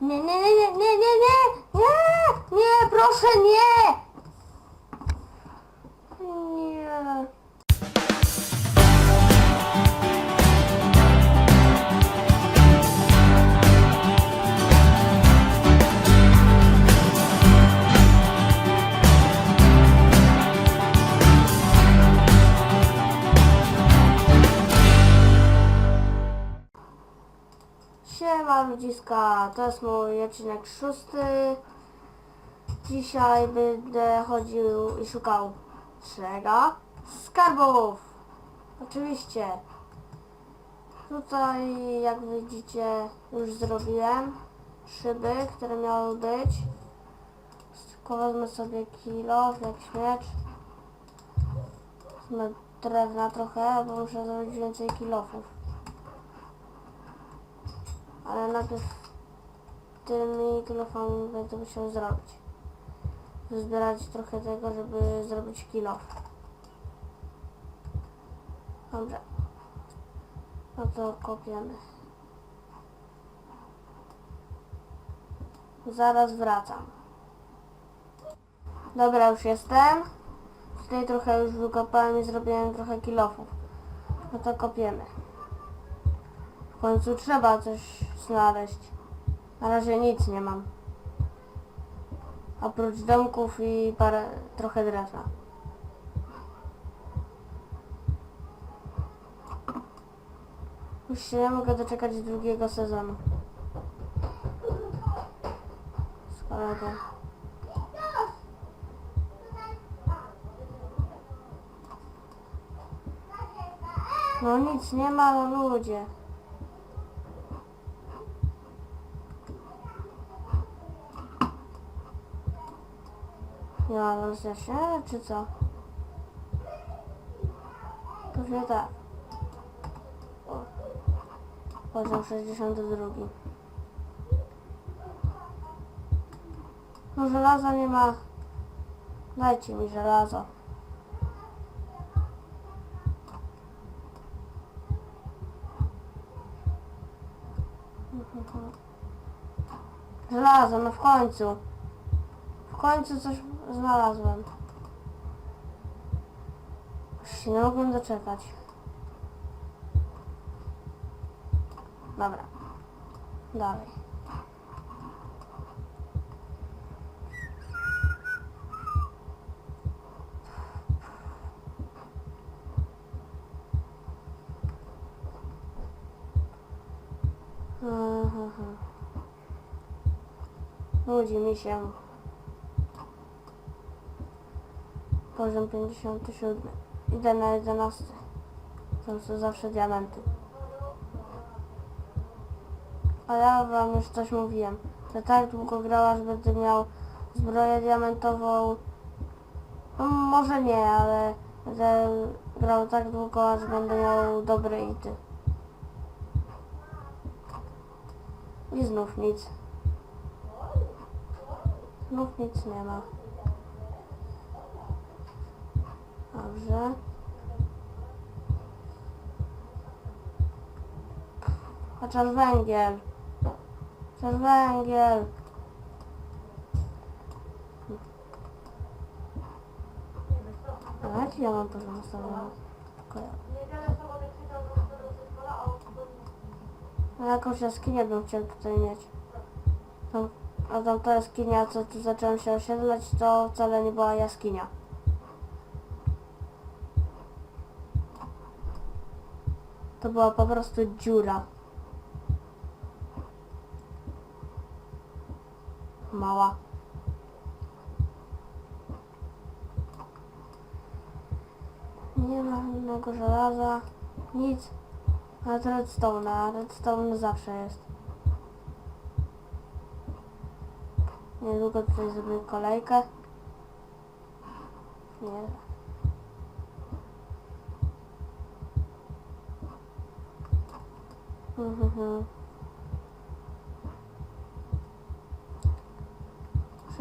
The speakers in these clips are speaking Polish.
Nie, nie, nie, nie, nie, nie, nie, nie, nie, proszę, nie! Nie. Ludziska, to jest mój odcinek szósty. Dzisiaj będę chodził i szukał czego? Skarbów! Oczywiście. Tutaj jak widzicie już zrobiłem szyby, które miały być. Tylko wezmę sobie kilo, jak miecz. Wezmę drewna trochę, bo muszę zrobić więcej kilofów. Ale najpierw tymi kilofami będę musiał zrobić. Zbierać trochę tego, żeby zrobić kilof. Dobrze. No to kopiemy. Zaraz wracam. Dobra, już jestem. Tutaj trochę już wykopałem i zrobiłem trochę kilofów. No to kopiemy. W końcu trzeba coś znaleźć. Na razie nic nie mam. Oprócz domków i parę, trochę drewna. Już się nie mogę doczekać drugiego sezonu. Z kolegą. No nic nie ma, no ludzie. Nie ma rozjaśnienia, czy co? Pewnie tak. O. Poziom 62. No żelaza nie ma. Dajcie mi żelazo. Żelazo, no w końcu. W końcu coś znalazłem. Już nie mogłem doczekać. Dobra. Dalej. Aha. Nudzi mi się. Poziom 57. Idę na 11. To są zawsze diamenty. A ja wam już coś mówiłem. Że tak długo grała, że będę miał zbroję diamentową. No, może nie, ale będę grał tak długo, aż będę miał dobre ity. I znów nic. Znów nic nie ma. Dobrze. Chociaż węgiel. Chociaż węgiel. Jaki ja mam? Tylko- No jakąś jaskinię bym chciał tutaj mieć. Tam, a tam ta jaskinia, co tu zacząłem się osiedlać, to wcale nie była jaskinia. To była po prostu dziura. Mała. Nie ma innego żelaza. Nic. Ale to redstone, zawsze jest. Niedługo tutaj zrobię kolejkę. Nie. Muszę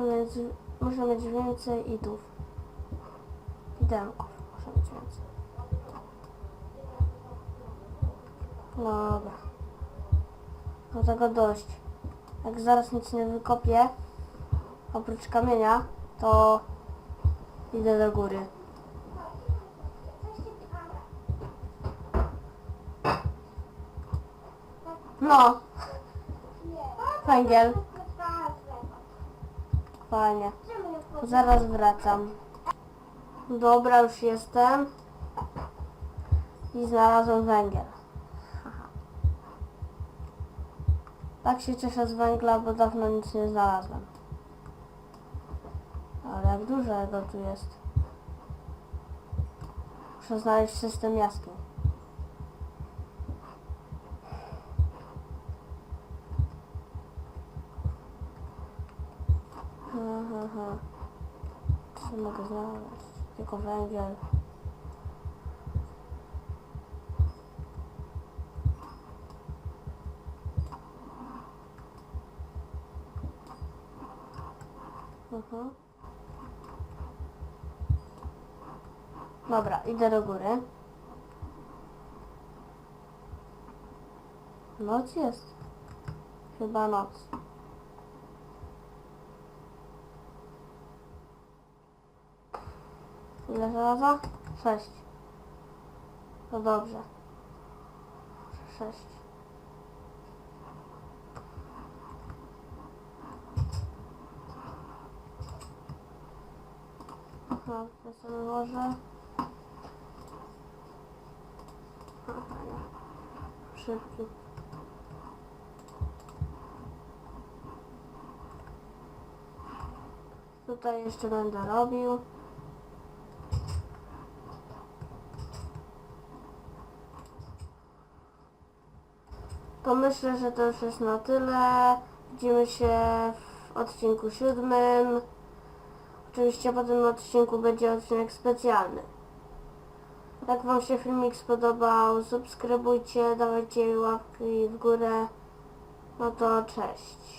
mieć, muszę mieć więcej idów. Idenków muszę mieć więcej. No Dobra. No tego dość. jak zaraz nic nie wykopię, oprócz kamienia, to idę do góry. No, węgiel, fajnie. Zaraz wracam. Dobra, już jestem. I znalazłem węgiel. Tak się cieszę z węgla, bo dawno nic nie znalazłem. Ale jak dużo go tu jest. Muszę znaleźć system jaskiń. Aha, aha. Co mogę znaleźć? Tylko węgiel. Mhm. Dobra, idę do góry. Noc jest. Chyba noc. Ile żelaza? Sześć. To dobrze. Sześć. No, to sobie może. Szybki. Tutaj jeszcze będę robił. To myślę, że to już jest na tyle. Widzimy się w odcinku siódmym. Oczywiście po tym odcinku będzie odcinek specjalny. Jak Wam się filmik spodobał, subskrybujcie, dawajcie łapki w górę. No to cześć.